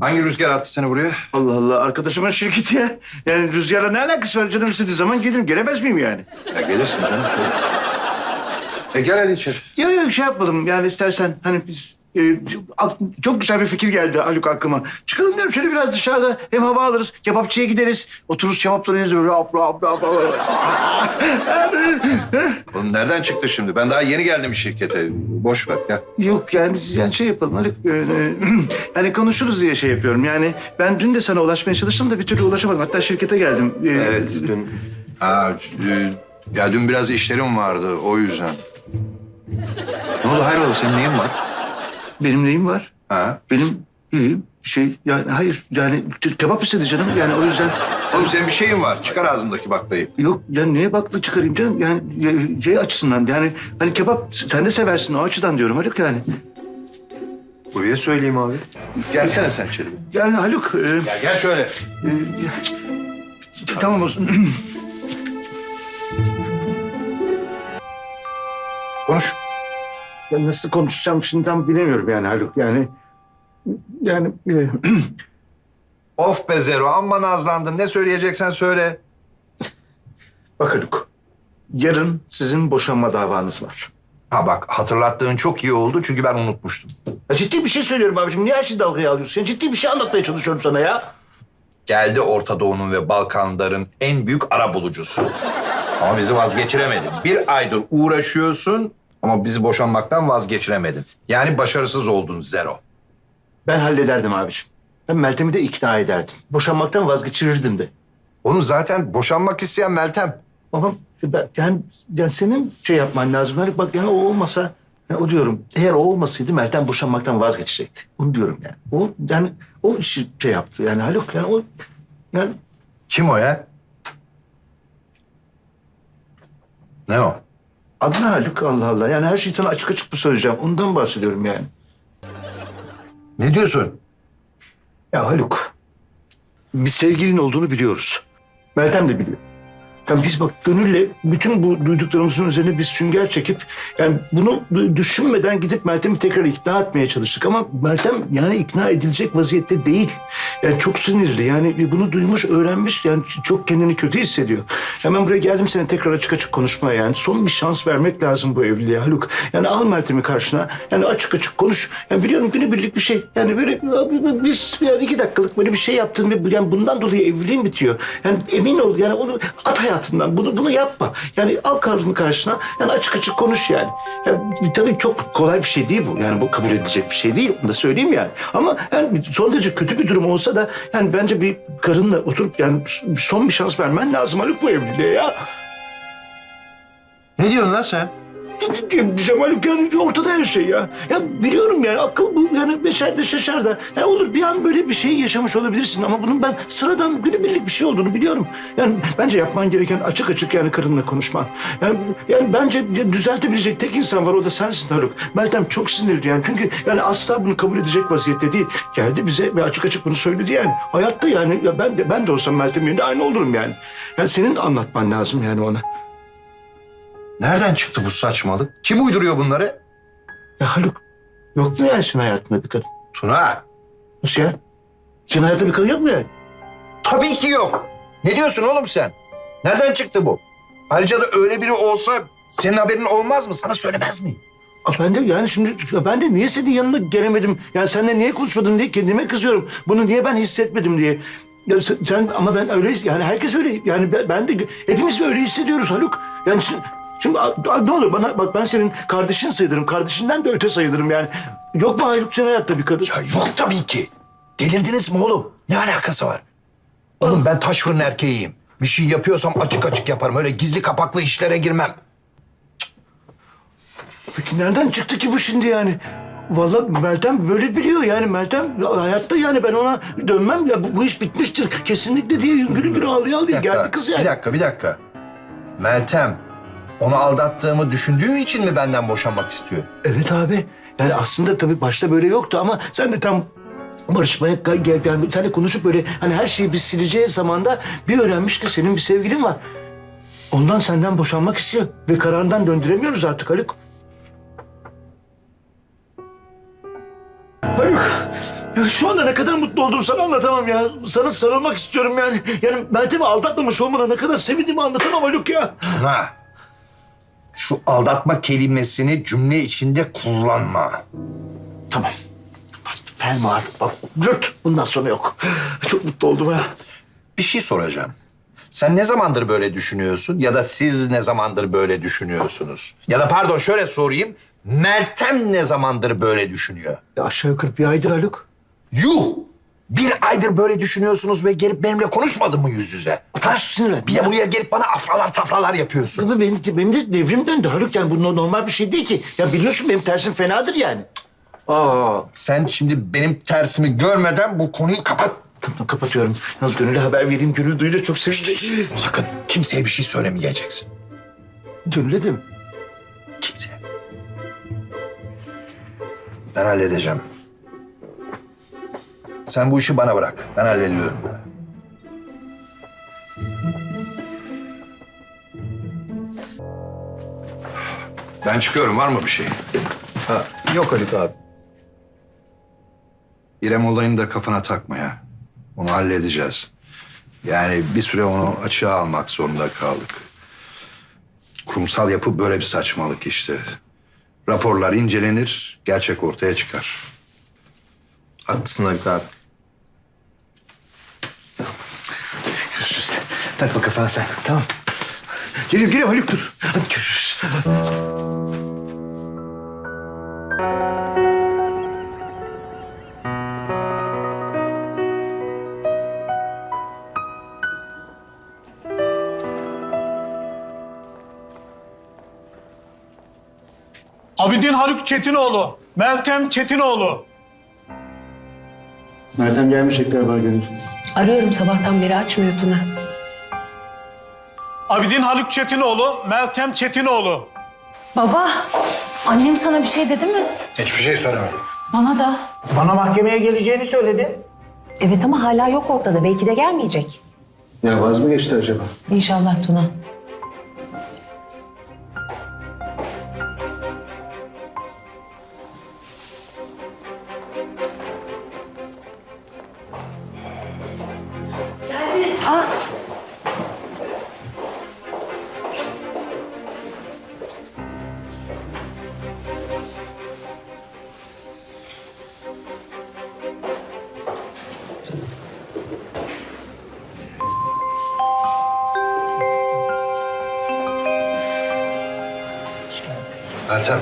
Hangi rüzgar attı seni buraya? Allah Allah arkadaşımın şirketi ya. Yani rüzgarla ne alakası var canım istediği zaman gelirim. Gelemez miyim yani? Ya gelirsin canım. E gel hadi içeri. Yok yok şey yapmadım yani istersen hani biz e, ak- çok güzel bir fikir geldi Haluk aklıma. Çıkalım diyorum şöyle biraz dışarıda hem hava alırız, kebapçıya gideriz. Otururuz kebapları yeriz böyle apra apra apra. Oğlum nereden çıktı şimdi? Ben daha yeni geldim şirkete. Boş ver gel. Yok yani, yani şey yapalım Haluk. e, hani konuşuruz diye şey yapıyorum. Yani ben dün de sana ulaşmaya çalıştım da bir türlü ulaşamadım. Hatta şirkete geldim. E, Evet dün Ha, e, ya dün biraz işlerim vardı o yüzden. Ne oldu hayrola senin neyin var? Benim neyim var? Ha? Benim iyiyim. Şey yani hayır yani kebap istedi canım yani o yüzden Oğlum senin bir şeyin var. Çıkar ağzındaki baklayı. Yok ya niye bakla çıkarayım canım? Yani e, şey açısından yani hani kebap sen de seversin o açıdan diyorum Haluk yani. buraya söyleyeyim abi. Gelsene sen içeri. Yani Haluk e, Ya gel şöyle. e, tamam olsun. Konuş. Ya nasıl konuşacağım şimdi tam bilemiyorum yani Haluk yani. Yani e, Of be Zero amma nazlandın. Ne söyleyeceksen söyle. bak Haluk. Yarın sizin boşanma davanız var. Ha bak hatırlattığın çok iyi oldu çünkü ben unutmuştum. Ya ciddi bir şey söylüyorum abiciğim. Niye her şeyi dalgaya alıyorsun? Ya ciddi bir şey anlatmaya çalışıyorum sana ya. Geldi Orta Doğu'nun ve Balkanların en büyük ara bulucusu. Ama bizi vazgeçiremedin. Bir aydır uğraşıyorsun ama bizi boşanmaktan vazgeçiremedin. Yani başarısız oldun Zero. Ben hallederdim abiciğim. Ben Meltem'i de ikna ederdim. Boşanmaktan vazgeçirirdim de. Onu zaten boşanmak isteyen Meltem. Ben, yani, yani senin şey yapman lazım. Hani bak yani o olmasa, yani o diyorum. Eğer o olmasaydı Meltem boşanmaktan vazgeçecekti. Onu diyorum yani. O yani o işi şey yaptı. Yani Haluk yani o yani Kim o ya? Ne o? Adına Haluk Allah Allah. Yani her şeyi sana açık açık mı söyleyeceğim? Ondan bahsediyorum yani. Ne diyorsun? Ya Haluk, bir sevgilin olduğunu biliyoruz. Meltem de biliyor. Yani biz bak gönülle bütün bu duyduklarımızın üzerine biz sünger çekip yani bunu düşünmeden gidip Meltem'i tekrar ikna etmeye çalıştık. Ama Meltem yani ikna edilecek vaziyette değil. Yani çok sinirli yani bunu duymuş öğrenmiş yani çok kendini kötü hissediyor. Hemen buraya geldim sana tekrar açık açık konuşmaya yani. Son bir şans vermek lazım bu evliliğe Haluk. Yani al Meltem'i karşına yani açık açık konuş. Yani biliyorum günübirlik bir şey. Yani böyle biz yani iki dakikalık böyle bir şey yaptın yani bundan dolayı evliliğin bitiyor. Yani emin ol yani onu at hayatından bunu bunu yapma. Yani al karşını karşına yani açık açık konuş yani. yani. Tabii çok kolay bir şey değil bu. Yani bu kabul edilecek bir şey değil. Onu da söyleyeyim yani. Ama yani son derece kötü bir durum olsa da yani bence bir karınla oturup yani son bir şans vermen lazım Haluk bu evliliğe ya. Ne diyorsun lan sen? Haluk yani ortada her şey ya. Ya biliyorum yani akıl bu yani beşer de şaşar da. Yani olur bir an böyle bir şey yaşamış olabilirsin ama bunun ben sıradan günübirlik bir şey olduğunu biliyorum. Yani bence yapman gereken açık açık yani karınla konuşman. Yani, yani bence düzeltebilecek tek insan var o da sensin Haluk. Meltem çok sinirli yani çünkü yani asla bunu kabul edecek vaziyette değil. Geldi bize ve açık açık bunu söyledi yani. Hayatta yani ya ben de ben de olsam Meltem yerinde aynı olurum yani. Yani senin anlatman lazım yani ona. Nereden çıktı bu saçmalık? Kim uyduruyor bunları? Ya Haluk yok mu yani senin hayatında bir kadın? Tuna. Nasıl ya? Senin hayatında bir kadın yok mu yani? Tabii ki yok. Ne diyorsun oğlum sen? Nereden çıktı bu? Ayrıca da öyle biri olsa senin haberin olmaz mı? Sana söylemez miyim? Aa, ben de yani şimdi ben de niye senin yanına gelemedim? Yani seninle niye konuşmadım diye kendime kızıyorum. Bunu niye ben hissetmedim diye. Ya sen, sen- ama ben öyle yani herkes öyle yani ben, ben de hepimiz öyle hissediyoruz Haluk. Yani şimdi, şimdi a- a- ne olur bana bak ben senin kardeşin sayılırım. Kardeşinden de öte sayılırım yani. Yok mu Haluk senin hayatta bir kadın? Ya yok tabii ki. Delirdiniz mi oğlum? Ne alakası var? Oğlum ben taş fırın erkeğiyim. Bir şey yapıyorsam açık açık yaparım. Öyle gizli kapaklı işlere girmem. Peki nereden çıktı ki bu şimdi yani? Vallahi Meltem böyle biliyor yani Meltem hayatta yani ben ona dönmem ya bu, bu iş bitmiştir kesinlikle diye hüngür hüngür ağlıyor ağlıyor geldi kız yani. Bir dakika, bir dakika. Meltem, onu aldattığımı düşündüğü için mi benden boşanmak istiyor? Evet abi yani aslında tabii başta böyle yoktu ama sen de tam barışmaya gel gel yani seninle konuşup böyle hani her şeyi biz sileceği zamanda bir öğrenmiş ki senin bir sevgilin var. Ondan senden boşanmak istiyor ve kararından döndüremiyoruz artık Haluk. Haluk Ya şu anda ne kadar mutlu olduğumu sana anlatamam ya. Sana sarılmak istiyorum yani. Yani Meltem'i aldatmamış olmana ne kadar sevindiğimi anlatamam Haluk ya. Ha. Şu aldatma kelimesini cümle içinde kullanma. Tamam. Fermuar. Bak dört. Bundan sonra yok. Çok mutlu oldum ha. Bir şey soracağım. Sen ne zamandır böyle düşünüyorsun ya da siz ne zamandır böyle düşünüyorsunuz? Ya da pardon şöyle sorayım. Meltem ne zamandır böyle düşünüyor? Ya aşağı yukarı bir aydır Haluk. Yuh! Bir aydır böyle düşünüyorsunuz ve gelip benimle konuşmadın mı yüz yüze? Sinirlendim Bir de ya. buraya gelip bana afralar tafralar yapıyorsun. Tabii benim, benim de devrim döndü Haluk. Yani bu no- normal bir şey değil ki. Ya biliyorsun benim tersim fenadır yani. Aa. Sen şimdi benim tersimi görmeden bu konuyu kapat. Tamam kapatıyorum. Yalnız Gönül'e haber vereyim. Gönül duyunca çok sevindi. Sakın kimseye bir şey söylemeyeceksin. Gönül'e de mi? Kimseye. Ben halledeceğim. Sen bu işi bana bırak. Ben hallediyorum. Ben çıkıyorum. Var mı bir şey? Ha, yok Haluk abi. İrem olayını da kafana takma ya. Onu halledeceğiz. Yani bir süre onu açığa almak zorunda kaldık. Kurumsal yapı böyle bir saçmalık işte. Raporlar incelenir, gerçek ortaya çıkar. Haklısın Haluk abi. Takma kafana sen. Tamam. Geliyorum geliyorum Haluk dur. Hadi görüşürüz. Abidin Haluk Çetinoğlu, Meltem Çetinoğlu. Meltem gelmeyecek galiba Gönül. Arıyorum sabahtan beri açmıyor Tuna. Abidin Haluk Çetinoğlu, Meltem Çetinoğlu. Baba, annem sana bir şey dedi mi? Hiçbir şey söylemedim. Bana da. Bana mahkemeye geleceğini söyledi. Evet ama hala yok ortada. Belki de gelmeyecek. Ya vaz mı geçti acaba? İnşallah Tuna. Meltem,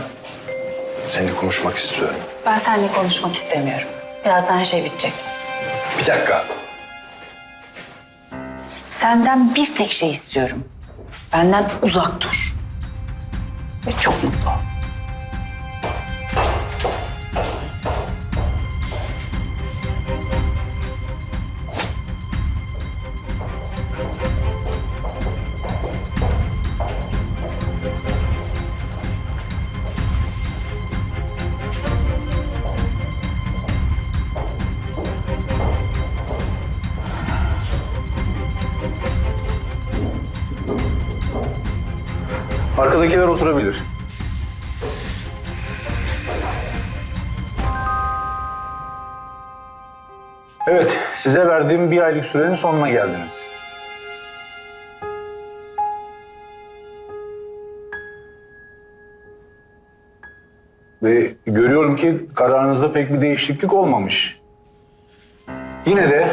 seninle konuşmak istiyorum. Ben seninle konuşmak istemiyorum. Birazdan her şey bitecek. Bir dakika. Senden bir tek şey istiyorum. Benden uzak dur. Arkadakiler oturabilir. Evet, size verdiğim bir aylık sürenin sonuna geldiniz. Ve görüyorum ki kararınızda pek bir değişiklik olmamış. Yine de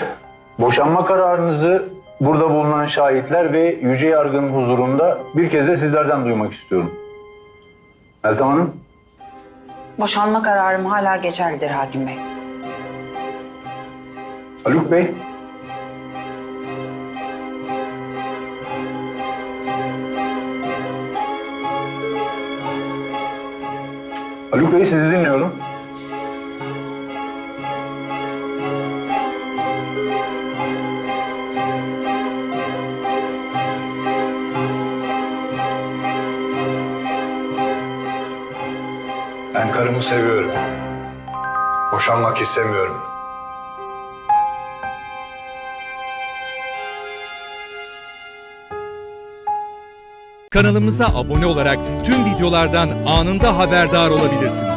boşanma kararınızı burada bulunan şahitler ve yüce yargının huzurunda bir kez de sizlerden duymak istiyorum. Meltem Hanım, Boşanma kararım hala geçerlidir hakim bey. Haluk Bey. Haluk Bey sizi dinliyorum. Karımı seviyorum. Boşanmak istemiyorum. Kanalımıza abone olarak tüm videolardan anında haberdar olabilirsiniz.